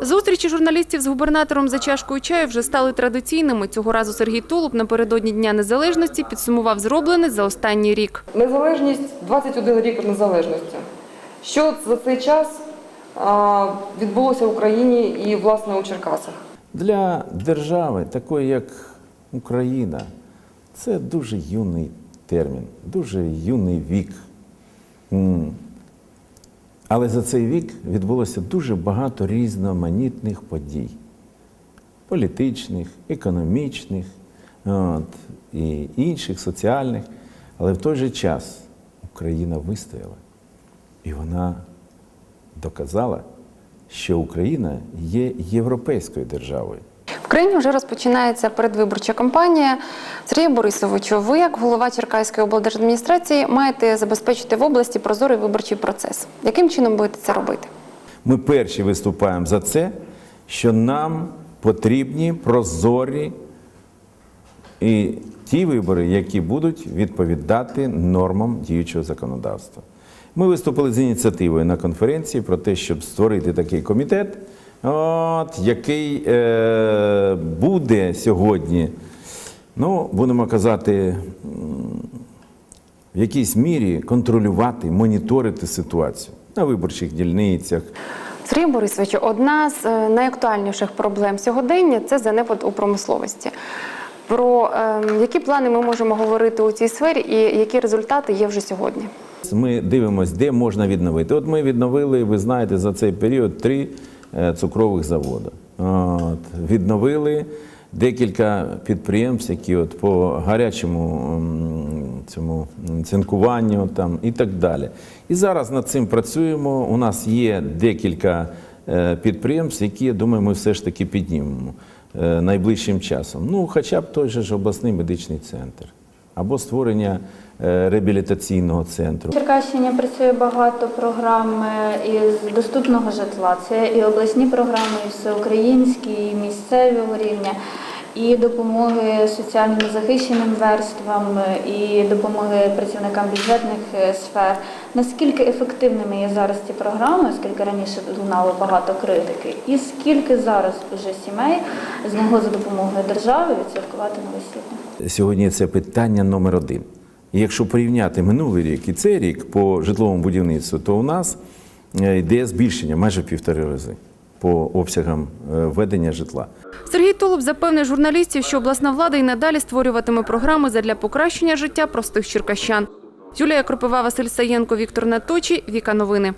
Зустрічі журналістів з губернатором за чашкою чаю вже стали традиційними. Цього разу Сергій Тулуб напередодні Дня Незалежності підсумував зроблене за останній рік. Незалежність 21 рік незалежності. Що за цей час відбулося в Україні і власне у Черкасах? Для держави, такої як Україна, це дуже юний термін, дуже юний вік. Але за цей вік відбулося дуже багато різноманітних подій: політичних, економічних, от, і інших, соціальних. Але в той же час Україна вистояла. І вона доказала, що Україна є європейською державою. В країні вже розпочинається передвиборча кампанія. Сергій Борисовичу, ви, як голова Черкаської облдержадміністрації, маєте забезпечити в області прозорий виборчий процес. Яким чином будете це робити? Ми перші виступаємо за це, що нам потрібні прозорі і ті вибори, які будуть відповідати нормам діючого законодавства. Ми виступили з ініціативою на конференції про те, щоб створити такий комітет, от, який е, буде сьогодні, ну, будемо казати, в якійсь мірі контролювати, моніторити ситуацію на виборчих дільницях, Сергій Борисовичу, одна з е, найактуальніших проблем сьогодення це занепад у промисловості. Про е, які плани ми можемо говорити у цій сфері і які результати є вже сьогодні? Ми дивимося, де можна відновити. От ми відновили, ви знаєте, за цей період три цукрових заводи. От, відновили декілька підприємств, які от по гарячому цьому цинкуванню там, і так далі. І зараз над цим працюємо. У нас є декілька е, підприємств, які, я думаю, ми все ж таки піднімемо е, найближчим часом. Ну, хоча б той же ж обласний медичний центр або створення е, реабілітаційного центру. В Черкащині працює багато програм е, із доступного житла. Це і обласні програми, і всеукраїнські, і місцевого рівня, і допомоги соціально незахищеним верствам, е, і допомоги працівникам бюджетних е, сфер. Наскільки ефективними є зараз ці програми, оскільки раніше лунало багато критики, і скільки зараз уже сімей змогло за допомогою держави відсвяткувати новосілля? Сьогодні це питання номер один. Якщо порівняти минулий рік і цей рік по житловому будівництву, то у нас е, йде збільшення майже в півтори рази по обсягам е, ведення житла. Сергій Тулуб запевнив журналістів, що обласна влада і надалі створюватиме програми задля покращення життя простих черкащан. Юлія Кропива, Василь Саєнко, Віктор Наточі, Віка Новини.